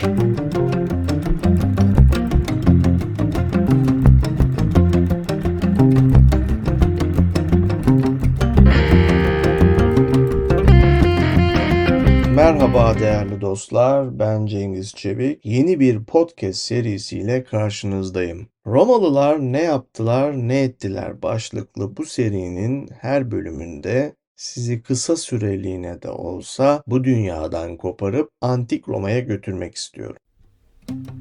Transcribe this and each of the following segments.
Merhaba değerli dostlar, ben Cengiz Çevik. Yeni bir podcast serisiyle karşınızdayım. Romalılar ne yaptılar, ne ettiler başlıklı bu serinin her bölümünde sizi kısa süreliğine de olsa bu dünyadan koparıp antik Roma'ya götürmek istiyorum. Bu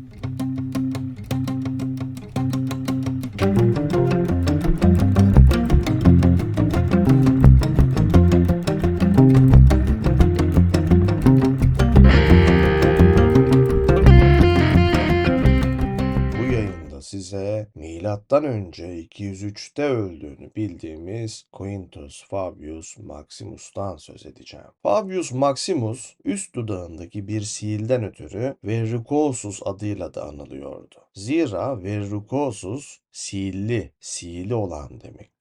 milattan önce 203'te öldüğünü bildiğimiz Quintus Fabius Maximus'tan söz edeceğim. Fabius Maximus üst dudağındaki bir siilden ötürü Verrucosus adıyla da anılıyordu. Zira Verrucosus siilli, siili olan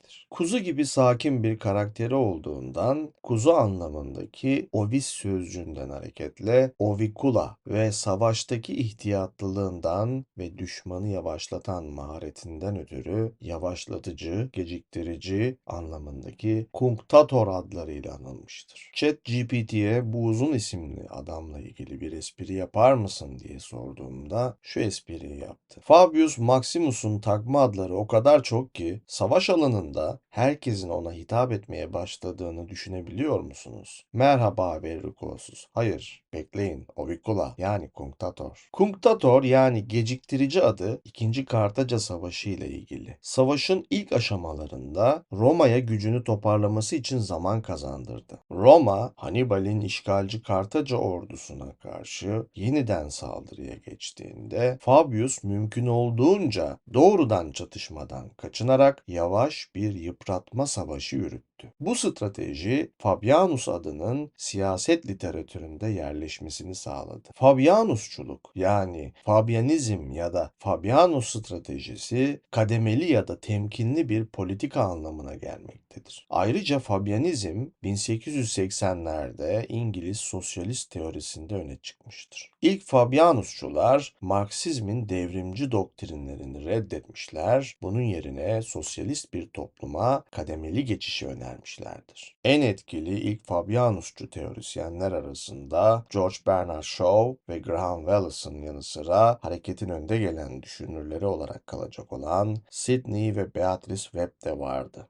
demektir. Kuzu gibi sakin bir karakteri olduğundan kuzu anlamındaki ovis sözcüğünden hareketle ovicula ve savaştaki ihtiyatlılığından ve düşmanı yavaşlatan maharetinden ötürü yavaşlatıcı, geciktirici anlamındaki kunctator adlarıyla anılmıştır. ChatGPT'ye bu uzun isimli adamla ilgili bir espri yapar mısın diye sorduğumda şu espriyi yaptı. Fabius Maximus'un takma adları o kadar çok ki savaş alanında yılda herkesin ona hitap etmeye başladığını düşünebiliyor musunuz? Merhaba Verrucosus. Hayır, bekleyin. Ovicula yani Kunctator. Kunctator yani geciktirici adı 2. Kartaca Savaşı ile ilgili. Savaşın ilk aşamalarında Roma'ya gücünü toparlaması için zaman kazandırdı. Roma, Hannibal'in işgalci Kartaca ordusuna karşı yeniden saldırıya geçtiğinde Fabius mümkün olduğunca doğrudan çatışmadan kaçınarak yavaş bir yıpratma savaşı yürüttü. Bu strateji Fabianus adının siyaset literatüründe yerleşmesini sağladı. Fabianusçuluk yani Fabianizm ya da Fabianus stratejisi kademeli ya da temkinli bir politika anlamına gelmektedir. Ayrıca Fabianizm 1880'lerde İngiliz sosyalist teorisinde öne çıkmıştır. İlk Fabianusçular Marksizmin devrimci doktrinlerini reddetmişler, bunun yerine sosyalist bir topluma kademeli geçişi önermişlerdir. En etkili ilk Fabianusçu teorisyenler arasında George Bernard Shaw ve Graham Wallas'ın yanı sıra hareketin önde gelen düşünürleri olarak kalacak olan Sidney ve Beatrice Webb de vardı.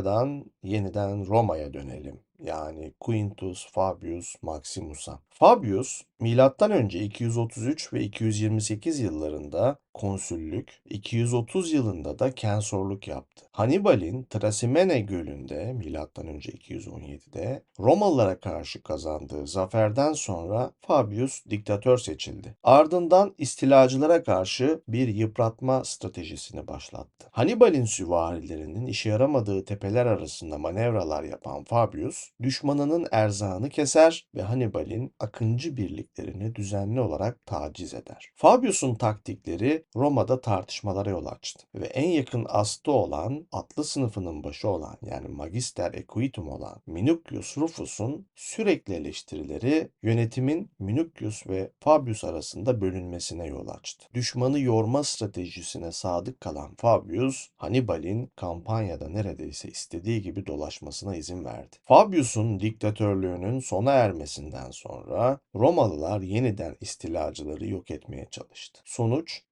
Britanya'dan yeniden Roma'ya dönelim yani Quintus Fabius Maximus'a. Fabius milattan önce 233 ve 228 yıllarında konsüllük, 230 yılında da kensorluk yaptı. Hannibal'in Trasimene Gölü'nde milattan önce 217'de Romalılara karşı kazandığı zaferden sonra Fabius diktatör seçildi. Ardından istilacılara karşı bir yıpratma stratejisini başlattı. Hannibal'in süvarilerinin işe yaramadığı tepeler arasında manevralar yapan Fabius, düşmanının erzağını keser ve Hannibal'in akıncı birliklerini düzenli olarak taciz eder. Fabius'un taktikleri Roma'da tartışmalara yol açtı ve en yakın astı olan atlı sınıfının başı olan yani Magister Equitum olan Minucius Rufus'un sürekli eleştirileri yönetimin Minucius ve Fabius arasında bölünmesine yol açtı. Düşmanı yorma stratejisine sadık kalan Fabius, Hannibal'in kampanyada neredeyse istediği gibi dolaşmasına izin verdi. Fabius'un diktatörlüğünün sona ermesinden sonra Romalılar yeniden istilacıları yok etmeye çalıştı. Sonuç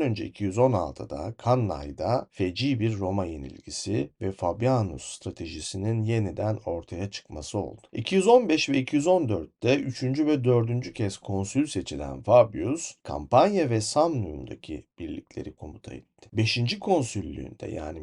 önce 216'da Canna'da feci bir Roma yenilgisi ve Fabianus stratejisinin yeniden ortaya çıkması oldu. 215 ve 214'te 3. ve 4. kez konsül seçilen Fabius, Kampanya ve Samnium'daki birlikleri komuta etti. 5. konsüllüğünde yani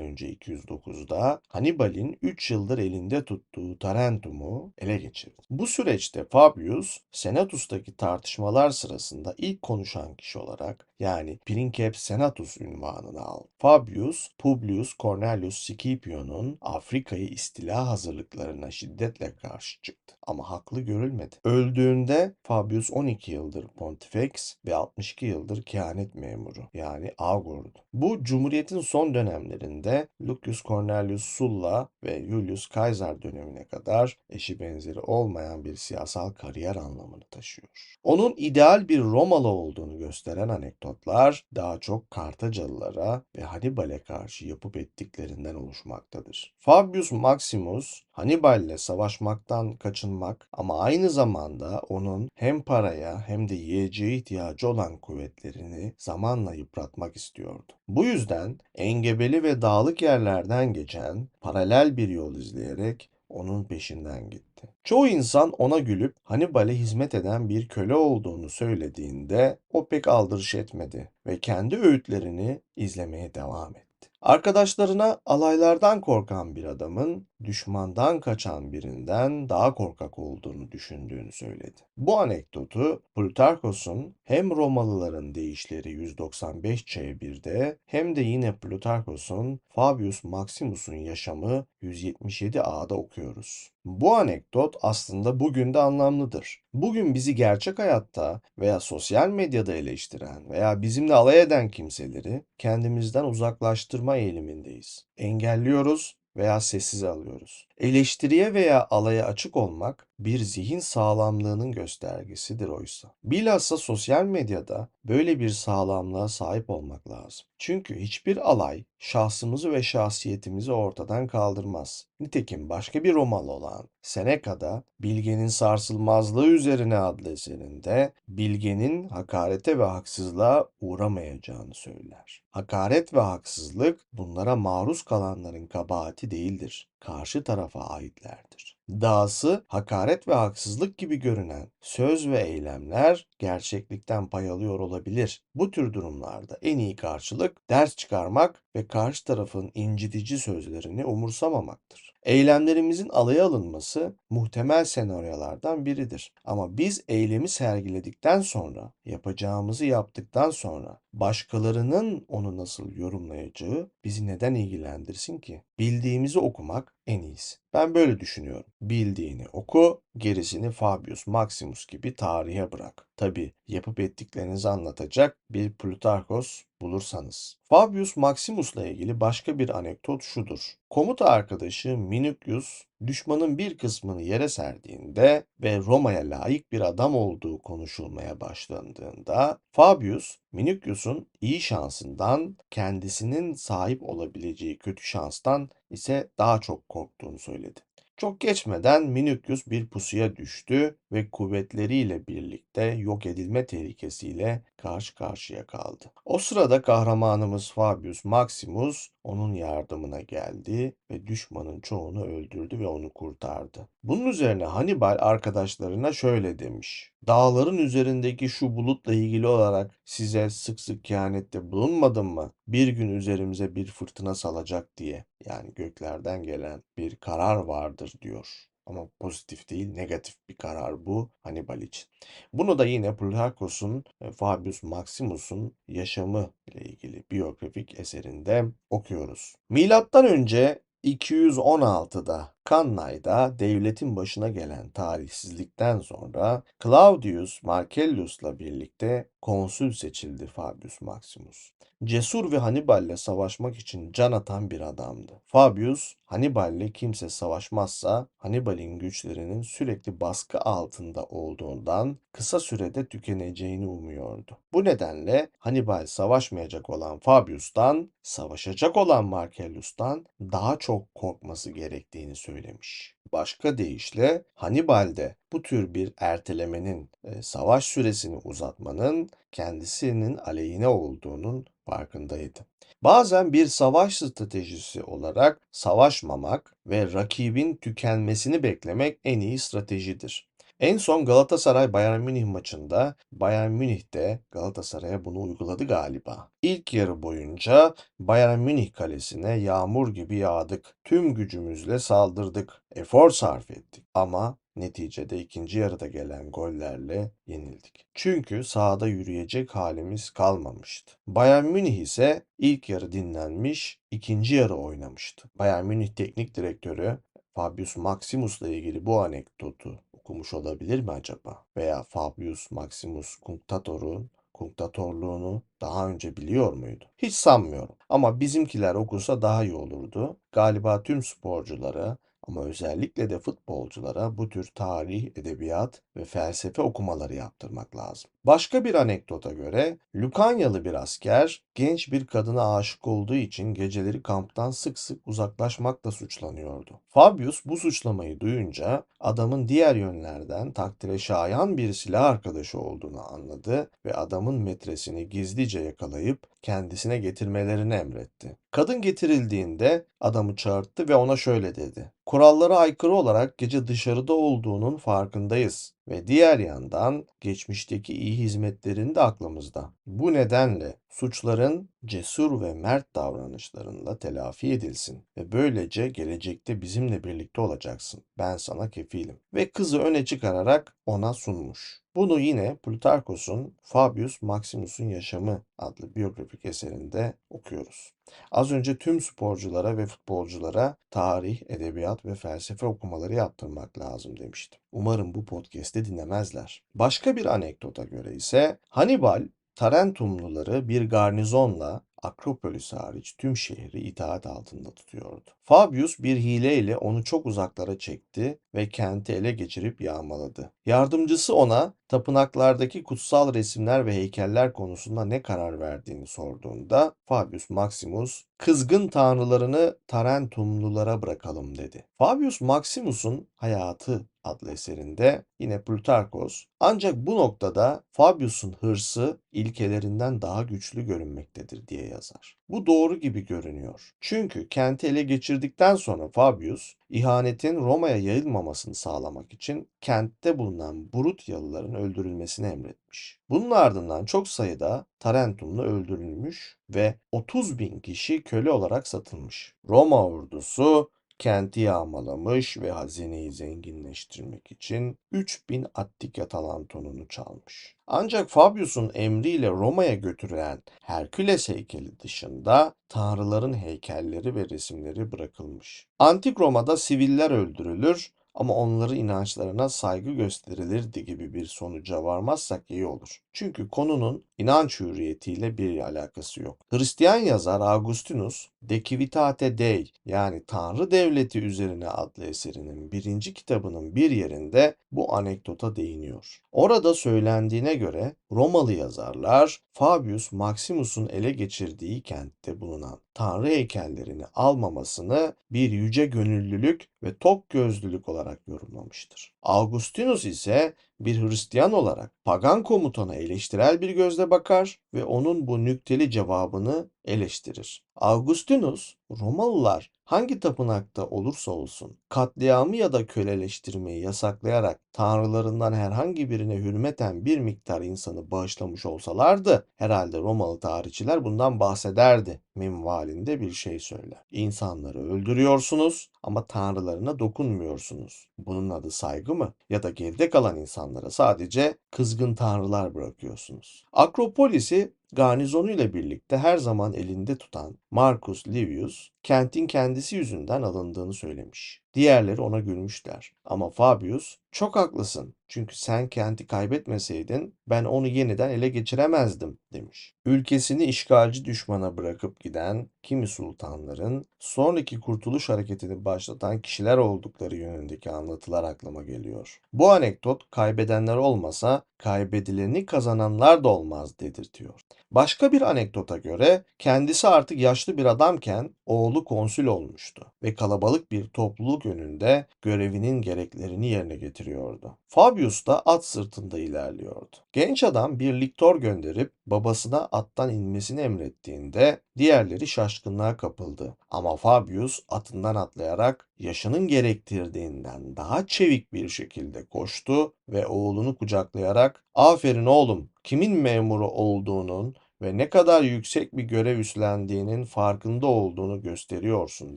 önce 209'da Hannibal'in 3 yıldır elinde tuttuğu Tarentum'u ele geçirdi. Bu süreçte Fabius, Senatus'taki tartışmalar sırasında ilk konuşan kişi olarak yani Princeps Senatus ünvanını aldı. Fabius Publius Cornelius Scipio'nun Afrika'yı istila hazırlıklarına şiddetle karşı çıktı ama haklı görülmedi. Öldüğünde Fabius 12 yıldır pontifex ve 62 yıldır kehanet memuru yani augurdu. Bu cumhuriyetin son dönemlerinde Lucius Cornelius Sulla ve Julius Caesar dönemine kadar eşi benzeri olmayan bir siyasal kariyer anlamını taşıyor. Onun ideal bir Romalı olduğunu gösteren anekdotlar daha çok Kartacalılara ve Hannibal'e karşı yapıp ettiklerinden oluşmaktadır. Fabius Maximus Hannibal'le savaşmaktan kaçınmak ama aynı zamanda onun hem paraya hem de yiyeceğe ihtiyacı olan kuvvetlerini zamanla yıpratmak istiyordu. Bu yüzden engebeli ve dağlık yerlerden geçen paralel bir yol izleyerek onun peşinden gitti. Çoğu insan ona gülüp Hannibal'e hizmet eden bir köle olduğunu söylediğinde o pek aldırış etmedi ve kendi öğütlerini izlemeye devam etti. Arkadaşlarına alaylardan korkan bir adamın düşmandan kaçan birinden daha korkak olduğunu düşündüğünü söyledi. Bu anekdotu Plutarkos'un hem Romalıların deyişleri 195 C1'de hem de yine Plutarkos'un Fabius Maximus'un yaşamı 177 A'da okuyoruz. Bu anekdot aslında bugün de anlamlıdır. Bugün bizi gerçek hayatta veya sosyal medyada eleştiren veya bizimle alay eden kimseleri kendimizden uzaklaştırma eğilimindeyiz. Engelliyoruz veya sessize alıyoruz. Eleştiriye veya alaya açık olmak bir zihin sağlamlığının göstergesidir oysa. Bilhassa sosyal medyada böyle bir sağlamlığa sahip olmak lazım. Çünkü hiçbir alay şahsımızı ve şahsiyetimizi ortadan kaldırmaz. Nitekim başka bir Romalı olan Seneca'da Bilge'nin sarsılmazlığı üzerine adlı eserinde Bilge'nin hakarete ve haksızlığa uğramayacağını söyler. Hakaret ve haksızlık bunlara maruz kalanların kabahati değildir karşı tarafa aitlerdir. Dahası hakaret ve haksızlık gibi görünen söz ve eylemler gerçeklikten pay alıyor olabilir. Bu tür durumlarda en iyi karşılık ders çıkarmak ve karşı tarafın incitici sözlerini umursamamaktır. Eylemlerimizin alaya alınması muhtemel senaryolardan biridir. Ama biz eylemi sergiledikten sonra, yapacağımızı yaptıktan sonra başkalarının onu nasıl yorumlayacağı bizi neden ilgilendirsin ki? Bildiğimizi okumak en iyisi. Ben böyle düşünüyorum. Bildiğini oku, gerisini Fabius Maximus gibi tarihe bırak. Tabi yapıp ettiklerinizi anlatacak bir Plutarkos bulursanız. Fabius Maximus'la ilgili başka bir anekdot şudur. Komuta arkadaşı Minucius düşmanın bir kısmını yere serdiğinde ve Roma'ya layık bir adam olduğu konuşulmaya başlandığında Fabius Minucius'un iyi şansından kendisinin sahip olabileceği kötü şanstan ise daha çok korktuğunu söyledi. Çok geçmeden Minucius bir pusuya düştü ve kuvvetleriyle birlikte yok edilme tehlikesiyle karşı karşıya kaldı. O sırada kahramanımız Fabius Maximus onun yardımına geldi ve düşmanın çoğunu öldürdü ve onu kurtardı. Bunun üzerine Hannibal arkadaşlarına şöyle demiş. Dağların üzerindeki şu bulutla ilgili olarak size sık sık kehanette bulunmadım mı? Bir gün üzerimize bir fırtına salacak diye. Yani göklerden gelen bir karar vardır diyor. Ama pozitif değil, negatif bir karar bu Hannibal için. Bunu da yine Plutarkos'un e, Fabius Maximus'un yaşamı ile ilgili biyografik eserinde okuyoruz. Milattan önce 216'da Kannay'da devletin başına gelen tarihsizlikten sonra Claudius Marcellus'la birlikte konsül seçildi Fabius Maximus. Cesur ve Hannibal'le savaşmak için can atan bir adamdı. Fabius, Hannibal'le kimse savaşmazsa Hannibal'in güçlerinin sürekli baskı altında olduğundan kısa sürede tükeneceğini umuyordu. Bu nedenle Hannibal savaşmayacak olan Fabius'tan, savaşacak olan Marcellus'tan daha çok korkması gerektiğini söylemiş. Başka deyişle Hannibal'de bu tür bir ertelemenin, e, savaş süresini uzatmanın kendisinin aleyhine olduğunun farkındaydı. Bazen bir savaş stratejisi olarak savaşmamak ve rakibin tükenmesini beklemek en iyi stratejidir. En son Galatasaray Bayern Münih maçında Bayern Münih de Galatasaray'a bunu uyguladı galiba. İlk yarı boyunca Bayern Münih kalesine yağmur gibi yağdık. Tüm gücümüzle saldırdık. Efor sarf ettik ama neticede ikinci yarıda gelen gollerle yenildik. Çünkü sahada yürüyecek halimiz kalmamıştı. Bayern Münih ise ilk yarı dinlenmiş, ikinci yarı oynamıştı. Bayern Münih teknik direktörü Fabius Maximus'la ilgili bu anekdotu okumuş olabilir mi acaba? Veya Fabius Maximus Cunctator'un kunktatorluğunu daha önce biliyor muydu? Hiç sanmıyorum. Ama bizimkiler okusa daha iyi olurdu. Galiba tüm sporculara ama özellikle de futbolculara bu tür tarih, edebiyat ve felsefe okumaları yaptırmak lazım. Başka bir anekdota göre Lukanyalı bir asker genç bir kadına aşık olduğu için geceleri kamptan sık sık uzaklaşmakla suçlanıyordu. Fabius bu suçlamayı duyunca adamın diğer yönlerden takdire şayan bir silah arkadaşı olduğunu anladı ve adamın metresini gizlice yakalayıp kendisine getirmelerini emretti. Kadın getirildiğinde adamı çağırttı ve ona şöyle dedi. Kurallara aykırı olarak gece dışarıda olduğunun farkındayız ve diğer yandan geçmişteki iyi hizmetlerin de aklımızda. Bu nedenle suçların cesur ve mert davranışlarınla telafi edilsin ve böylece gelecekte bizimle birlikte olacaksın. Ben sana kefilim. Ve kızı öne çıkararak ona sunmuş. Bunu yine Plutarkos'un Fabius Maximus'un Yaşamı adlı biyografik eserinde okuyoruz. Az önce tüm sporculara ve futbolculara tarih, edebiyat ve felsefe okumaları yaptırmak lazım demiştim. Umarım bu podcast'i dinlemezler. Başka bir anekdota göre ise Hannibal Tarentumluları bir garnizonla Akropolis hariç tüm şehri itaat altında tutuyordu. Fabius bir hileyle onu çok uzaklara çekti ve kenti ele geçirip yağmaladı. Yardımcısı ona tapınaklardaki kutsal resimler ve heykeller konusunda ne karar verdiğini sorduğunda Fabius Maximus kızgın tanrılarını Tarentumlulara bırakalım dedi. Fabius Maximus'un Hayatı adlı eserinde yine Plutarkos ancak bu noktada Fabius'un hırsı ilkelerinden daha güçlü görünmektedir diye yazar. Bu doğru gibi görünüyor. Çünkü kenti ele geçirdikten sonra Fabius, ihanetin Roma'ya yayılmamasını sağlamak için kentte bulunan Brutyalıların öldürülmesini emretmiş. Bunun ardından çok sayıda Tarentumlu öldürülmüş ve 30 bin kişi köle olarak satılmış. Roma ordusu kenti yağmalamış ve hazineyi zenginleştirmek için 3000 Attika talantonunu çalmış. Ancak Fabius'un emriyle Roma'ya götürülen Herküles heykeli dışında tanrıların heykelleri ve resimleri bırakılmış. Antik Roma'da siviller öldürülür ama onların inançlarına saygı gösterilirdi gibi bir sonuca varmazsak iyi olur. Çünkü konunun inanç hürriyetiyle bir alakası yok. Hristiyan yazar Augustinus De Civitate Dei yani Tanrı Devleti üzerine adlı eserinin birinci kitabının bir yerinde bu anekdota değiniyor. Orada söylendiğine göre Romalı yazarlar Fabius Maximus'un ele geçirdiği kentte bulunan tanrı heykellerini almamasını bir yüce gönüllülük ve tok gözlülük olarak yorumlamıştır. Augustinus ise bir Hristiyan olarak pagan komutana eleştirel bir gözle bakar ve onun bu nükteli cevabını eleştirir. Augustinus, Romalılar hangi tapınakta olursa olsun katliamı ya da köleleştirmeyi yasaklayarak tanrılarından herhangi birine hürmeten bir miktar insanı bağışlamış olsalardı herhalde Romalı tarihçiler bundan bahsederdi minvalinde bir şey söyler. İnsanları öldürüyorsunuz ama tanrılarına dokunmuyorsunuz. Bunun adı saygı mı? Ya da geride kalan insanlara sadece kızgın tanrılar bırakıyorsunuz. Akropolis'i garnizonuyla birlikte her zaman elinde tutan Marcus Livius, kentin kendisi yüzünden alındığını söylemiş. Diğerleri ona gülmüşler. Ama Fabius, çok haklısın çünkü sen kenti kaybetmeseydin ben onu yeniden ele geçiremezdim demiş. Ülkesini işgalci düşmana bırakıp giden kimi sultanların sonraki kurtuluş hareketini başlatan kişiler oldukları yönündeki anlatılar aklıma geliyor. Bu anekdot kaybedenler olmasa kaybedileni kazananlar da olmaz dedirtiyor. Başka bir anekdota göre kendisi artık yaşlı bir adamken oğlu konsül olmuştu ve kalabalık bir topluluk önünde görevinin gereklerini yerine getiriyordu. Fabius da at sırtında ilerliyordu. Genç adam bir liktor gönderip babasına attan inmesini emrettiğinde diğerleri şaşkınlığa kapıldı. Ama Fabius atından atlayarak yaşının gerektirdiğinden daha çevik bir şekilde koştu ve oğlunu kucaklayarak "Aferin oğlum, kimin memuru olduğunun ve ne kadar yüksek bir görev üstlendiğinin farkında olduğunu gösteriyorsun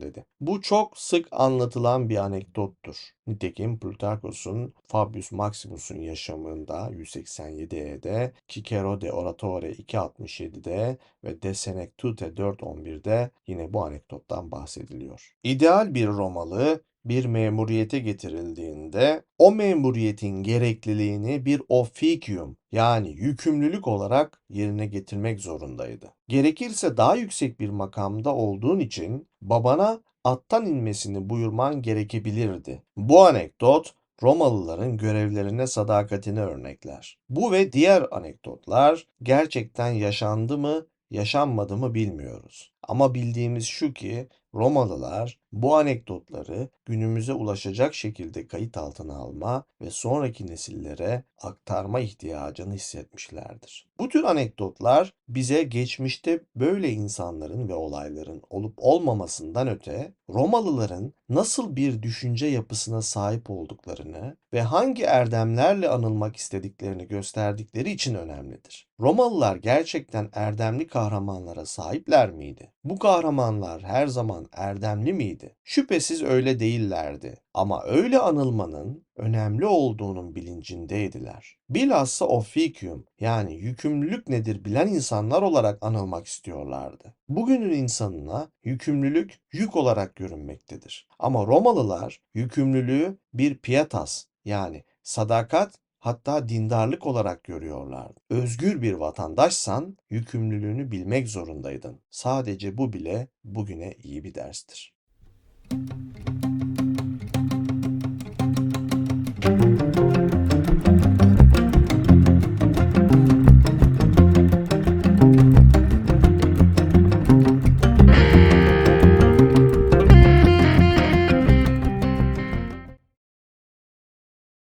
dedi. Bu çok sık anlatılan bir anekdottur. Nitekim Plutarkos'un Fabius Maximus'un yaşamında 187e'de, Cicero de Oratore 267'de ve De Senectute 411'de yine bu anekdottan bahsediliyor. İdeal bir Romalı bir memuriyete getirildiğinde o memuriyetin gerekliliğini bir officium yani yükümlülük olarak yerine getirmek zorundaydı. Gerekirse daha yüksek bir makamda olduğun için babana attan inmesini buyurman gerekebilirdi. Bu anekdot Romalıların görevlerine sadakatini örnekler. Bu ve diğer anekdotlar gerçekten yaşandı mı, yaşanmadı mı bilmiyoruz. Ama bildiğimiz şu ki Romalılar bu anekdotları günümüze ulaşacak şekilde kayıt altına alma ve sonraki nesillere aktarma ihtiyacını hissetmişlerdir. Bu tür anekdotlar bize geçmişte böyle insanların ve olayların olup olmamasından öte Romalıların nasıl bir düşünce yapısına sahip olduklarını ve hangi erdemlerle anılmak istediklerini gösterdikleri için önemlidir. Romalılar gerçekten erdemli kahramanlara sahipler miydi? Bu kahramanlar her zaman erdemli miydi? Şüphesiz öyle değillerdi. Ama öyle anılmanın önemli olduğunun bilincindeydiler. Bilhassa officium yani yükümlülük nedir bilen insanlar olarak anılmak istiyorlardı. Bugünün insanına yükümlülük yük olarak görünmektedir. Ama Romalılar yükümlülüğü bir pietas yani sadakat hatta dindarlık olarak görüyorlardı. Özgür bir vatandaşsan yükümlülüğünü bilmek zorundaydın. Sadece bu bile bugüne iyi bir derstir.